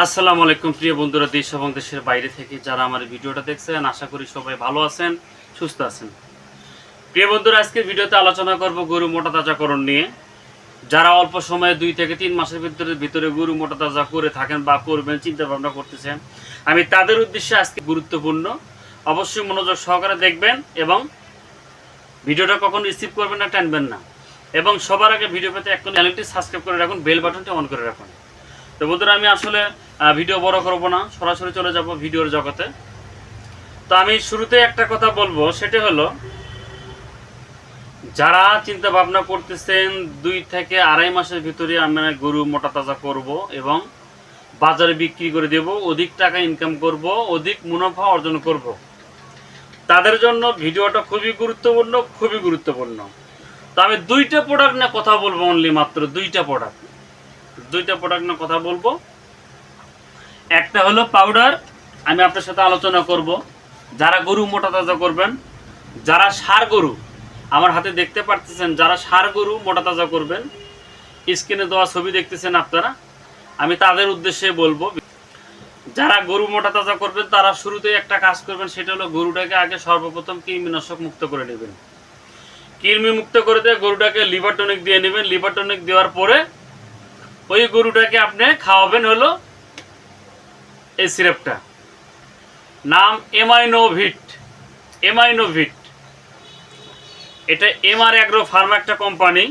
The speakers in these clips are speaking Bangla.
আসসালামু আলাইকুম, প্রিয় বন্ধুরা, দেশ এবং দেশের বাইরে থেকে যারা আমার ভিডিওটা দেখছেন, আশা করি সবাই ভালো আছেন, সুস্থ আছেন। প্রিয় বন্ধুরা আজকে ভিডিওতে আলোচনা করব গরু মোটা তাজাকরণ নিয়ে। যারা অল্প সময়ে দুই থেকে তিন মাসের ভিতরে ভিতরে গরু মোটা তাজা করে থাকেন বা করবেন চিন্তা ভাবনা করতেছেন, আমি তাদের উদ্দেশ্যে আজকে গুরুত্বপূর্ণ। অবশ্যই মনোযোগ সহকারে দেখবেন এবং ভিডিওটা কখন রিসিভ করবেন না, টানবেন না। এবং সবার আগে ভিডিও পেতে এখন চ্যানেলটি সাবস্ক্রাইব করে রাখুন, বেল বাটনটি অন করে রাখুন। তো বন্ধুরা, আমি আসলে ভিডিও বড় করব না, সরাসরি চলে যাব ভিডিওর জগতে। তো আমি শুরুতে একটা কথা বলব, সেটা হলো, যারা চিন্তা ভাবনা করতেছেন, দুই থেকে আড়াই মাসের ভিতরে আমরা গরু মোটা তাজা করব এবং বাজারে বিক্রি করে দেব, অধিক টাকা ইনকাম করব, অধিক মুনাফা অর্জন করব। তাদের জন্য ভিডিওটা খুবই গুরুত্বপূর্ণ খুবই গুরুত্বপূর্ণ। তো আমি দুইটা প্রোডাক্ট নিয়ে কথা বলব অনলি মাত্র, দুইটা প্রোডাক্ট দুইটা প্রোডাক্ট নিয়ে কথা বলব। একটা হলো পাউডার আমি আপনার সাথে আলোচনা করব। যারা গরু মোটা তাজা করবেন, যারা সার গরু, আমার হাতে দেখতে পারতেছেন যারা সার গরু মোটা তাজা করবেন, স্ক্রিনে দেওয়া ছবি দেখতেছেন আপনারা, আমি তাদের উদ্দেশ্যে বলব। যারা গরু মোটা তাজা করবেন, তারা শুরুতে একটা কাজ করবেন, সেটা হলো গরুটাকে আগে সর্বপ্রথম কৃমিনাশক মুক্ত করে নেবেন। কৃমি মুক্ত করে দিয়ে গরুটাকে লিভার টনিক দিয়ে নেবেন। লিভার টনিক দেওয়ার পরে ওই গরুটাকে আপনি খাওয়াবেন হলো এই সিরাপটা। নাম এমাইনোভিট। এমাইনোভিট। এটা এমআর অ্যাগ্রো ফার্মা একটা কোম্পানি।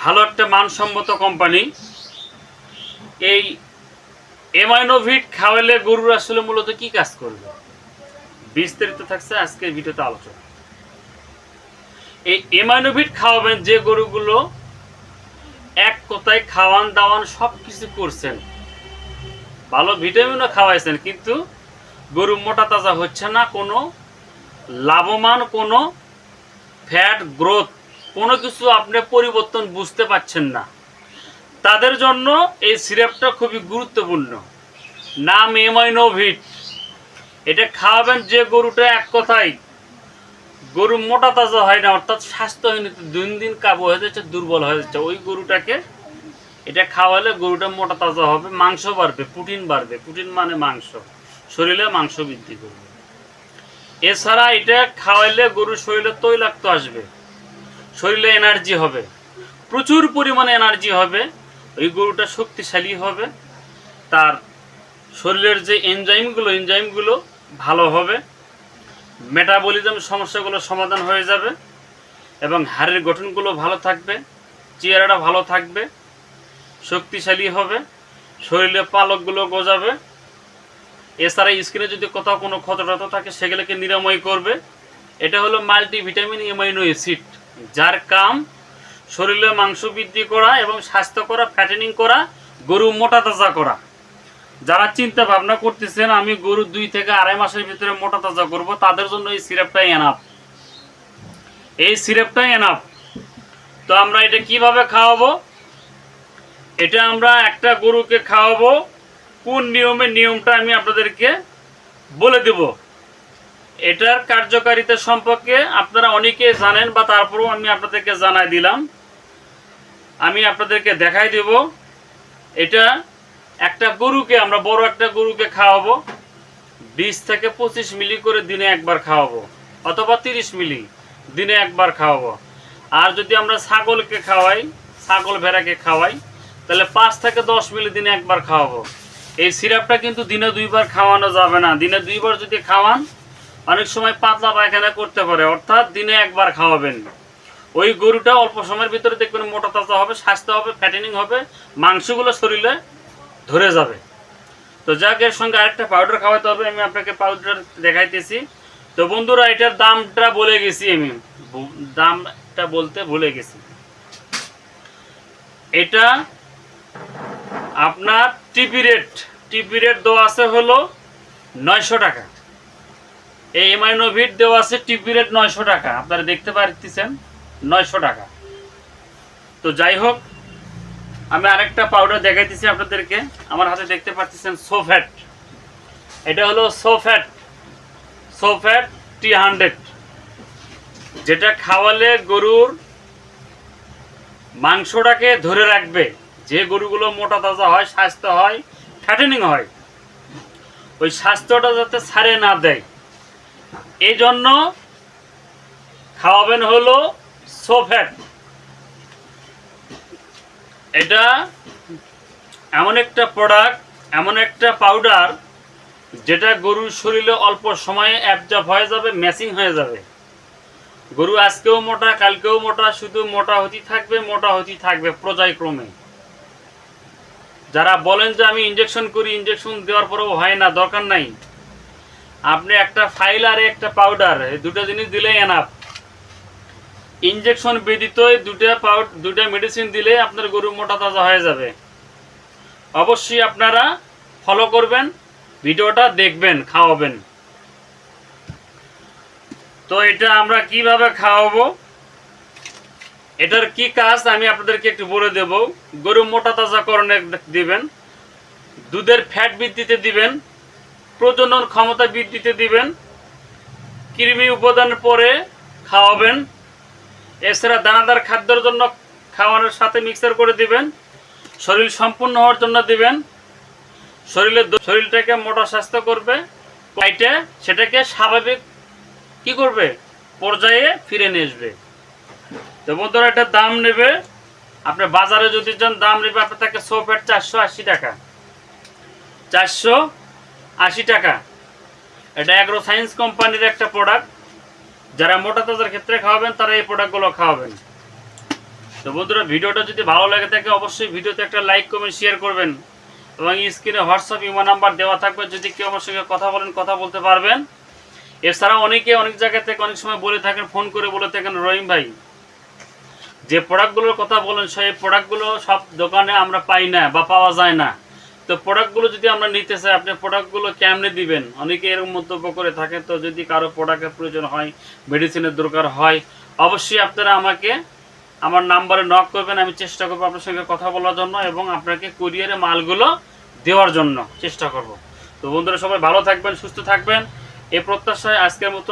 ভালো একটা মানসম্মত কোম্পানি। এই এমাইনোভিট খাওয়ালে গরুর আসলে মূলত কি কাজ করবে? বিস্তারিত থাকছে আজকের ভিডিওতে আলোচনা। এই এমাইনোভিট খাওয়াবেন যে গরুগুলো কথায় খাওয়ান দাওয়ান সব কিছু করছেন। ভালো ভিটামিনও খাওয়াইছেন, কিন্তু গরু মোটা তাজা হচ্ছে না, কোনো লাভমান কোনো ফ্যাট গ্রোথ কোনো কিছু আপনি পরিবর্তন বুঝতে পারছেন না। তাদের জন্য এই সিরাপটা খুবই গুরুত্বপূর্ণ। নাম এমাইনোভিট এটা খাওয়াবেন যে গরুটা এক কথায়। গরু মোটা তাজা হয় না, অর্থাৎ স্বাস্থ্যহীন দিন দিন কাবু হয়ে যাচ্ছে, দুর্বল হয়ে যাচ্ছে। ওই গরুটাকে এটা খাওয়ালে গরুটা মোটা তাজা হবে, মাংস বাড়বে, প্রোটিন বাড়বে। প্রোটিন মানে মাংস। শরীরে মাংস বৃদ্ধি করবে। এছাড়া এটা খাওয়াইলে গরুর শরীরে তৈলাক্ত আসবে। শরীরে এনার্জি হবে। প্রচুর পরিমাণে এনার্জি হবে। ওই গরুটা শক্তিশালী হবে। তার শরীরের যে এনজাইমগুলো এনজাইমগুলো ভালো হবে। মেটাবলিজম সমস্যাগুলো সমাধান হয়ে যাবে এবং হাড়ের গঠনগুলো ভালো থাকবে, চেহারাটা ভালো থাকবে। শক্তিশালী হবে, শরীরে পালকগুলো গজাবে। এছাড়া স্কিনে যদি কোথাও কোনো ক্ষত টত থাকে, সেগুলোকে নিরাময় করবে। এটা হলো মাল্টিভিটামিন এমাইনো অ্যাসিড, যার কাম শরীরে মাংস বৃদ্ধি করা এবং স্বাস্থ্য করা ফ্যাটেনিং করা, গরু মোটা তাজা করা। যারা চিন্তা ভাবনা করতেছেন, আমি গরু দুই থেকে আড়াই মাসের ভিতরে মোটা তাজা করব, তাদের জন্য এই সিরাপটাই এনাফ এই সিরাপটাই এনাফ তো আমরা এটা কীভাবে খাওয়াবো? এটা আমরা একটা গরুকে খাওয়াবো। কোন নিয়মে, নিয়মটা আমি আপনাদেরকে বলে দেব। এটার কার্যকারিতা সম্পর্কে আপনারা অনেকে জানেন বা তারপরেও আমি আপনাদেরকে জানাই দিলাম। আমি আপনাদেরকে দেখাই দেব। এটা একটা গরুকে, আমরা বড় একটা গরুকে খাওয়াবো। বিশ থেকে পঁচিশ মিলি করে দিনে একবার খাওয়াবো, অথবা তিরিশ মিলি দিনে একবার খাওয়াবো। আর যদি আমরা ছাগলকে খাওয়াই, ছাগল ভেড়াকে খাওয়াই তাহলে পাঁচ থেকে দশ মিলি দিনে একবার খাওয়াবো। এই সিরাপটা কিন্তু দিনে দুইবার খাওয়ানো যাবে না। দিনে দুইবার যদি খাওয়ান, অনেক সময় পাতলা পায়খানা করতে পারে, অর্থাৎ দিনে একবার খাওয়াবেন। ওই গরুটা অল্প সময়ের ভিতরে দেখবেন মোটা তাজা হবে, স্বাস্থ্য হবে ফ্যাটেনিং হবে, মাংসগুলো শরীরে ধরে যাবে। তো যাক, এর সঙ্গে আরেকটা পাউডার খাওয়াতে হবে, আমি আপনাকে পাউডার দেখাইতেছি। তো বন্ধুরা, এটার দামটা বলে গেছি আমি। দামটা বলতে ভুলে গেছি। এটা আপনার টিপি রেট টিপি রেট দেওয়া আছে হলো নয়শো টাকা। এই এমাইনোভিট দেওয়া আছে টিপি রেট নয়শো টাকা। আপনারা দেখতে পারতেছেন নয়শো টাকা। তো যাই হোক, আমি আরেকটা পাউডার দেখাইতেছি আপনাদেরকে। আমার হাতে দেখতে পাচ্ছেন সোফ্যাট। এটা হলো সোফ্যাট। সোফ্যাট টি হান্ড্রেড। যেটা খাওয়ালে গরুর মাংসটাকে ধরে রাখবে। যে গরুগুলো মোটা তাজা হয়, স্বাস্থ্য হয় ফ্যাটেনিং হয়, ওই স্বাস্থ্যটা যাতে ছাড়ে না দেয়। এই জন্য খাওয়াবেন হলো সোফ্যাট এটা এমন একটা প্রোডাক্ট এমন একটা পাউডার যেটা গরুর শরীরে অল্প সময়ে অ্যাবজর্ব হয়ে যাবে ম্যাচিং হয়ে যাবে। গরু আজকেও মোটা, কালকেও মোটা, শুধু মোটা হতে থাকবে, মোটা হতে থাকবে পর্যায়ক্রমে যারা বলেন যে আমি ইঞ্জেকশন করি ইঞ্জেকশন দেওয়ার পরেও হয় না, দরকার নাই। আপনি একটা ফাইল আর একটা পাউডার দুটো জিনিস দিলেই এনাফ ইঞ্জেকশন ব্যতীত দুটা পাউড দুটা মেডিসিন দিলে আপনার গরু মোটা তাজা হয়ে যাবে। অবশ্যই আপনারা ফলো করবেন, ভিডিওটা দেখবেন, খাওয়াবেন। তো এটা আমরা কীভাবে খাওয়াবো? এটার কি কাজ আমি আপনাদেরকে একটু বলে দেব। গরু মোটা তাজাকরণে দিবেন, দুধের ফ্যাট বৃদ্ধিতে দিবেন, প্রজনন ক্ষমতা বৃদ্ধিতে দিবেন, কৃমি উপাদানের পরে খাওয়াবেন, এছাড়া দানাদার খাদ্যের জন্য খাওয়ানোর সাথে মিক্সার করে দিবেন, শরীর সম্পূর্ণ হওয়ার জন্য দিবেন, শরীরের দ- শরীরটাকে মোটা স্বাস্থ্য করবে কাইটে সেটাকে স্বাভাবিক কি করবে? পর্যায়ে ফিরে নিয়ে আসবে। তো বন্ধুরা এটার দাম নেবে। আপনি বাজারে যদি যান দাম নেবে আপনার তাকে সোফের চারশো আশি টাকা। চারশো আশি টাকা। এটা অ্যাগ্রো সায়েন্স কোম্পানির একটা প্রোডাক্ট যারা মোটা তাজার ক্ষেত্রে খাওয়াবেন, তারা এই প্রোডাক্টগুলো খাওয়াবেন। তো বন্ধুরা, ভিডিওটা যদি ভালো লাগে থাকে, অবশ্যই ভিডিওতে একটা লাইক কমেন্ট শেয়ার করবেন। এবং স্ক্রিনে হোয়াটসঅ্যাপ ইমো নাম্বার দেওয়া থাকবে। যদি কেউ আমার সঙ্গে কথা বলেন, কথা বলতে পারবেন। এছাড়াও অনেকে অনেক জায়গা থেকে অনেক সময় বলে থাকেন ফোন করে বলে থাকেন রহিম ভাই। যে প্রোডাক্টগুলোর কথা বলেন, সেই প্রোডাক্টগুলো সব দোকানে আমরা পাই না বা পাওয়া যায় না। তো প্রোডাক্টগুলো যদি আমরা নিতে চাই, আপনি প্রোডাক্টগুলো কেমনে দিবেন? অনেকে এরকম মন্তব্য করে থাকেন, তো যদি কারও প্রোডাক্টের প্রয়োজন হয় মেডিসিনের দরকার হয়, অবশ্যই আপনারা আমাকে আমার নাম্বারে নক করবেন, আমি চেষ্টা করব আপনার সঙ্গে কথা বলার জন্য এবং আপনাকে কুরিয়ারে মালগুলো দেওয়ার জন্য চেষ্টা করব। তো বন্ধুরা, সবাই ভালো থাকবেন, সুস্থ থাকবেন। এই প্রত্যাশায় আজকের মতো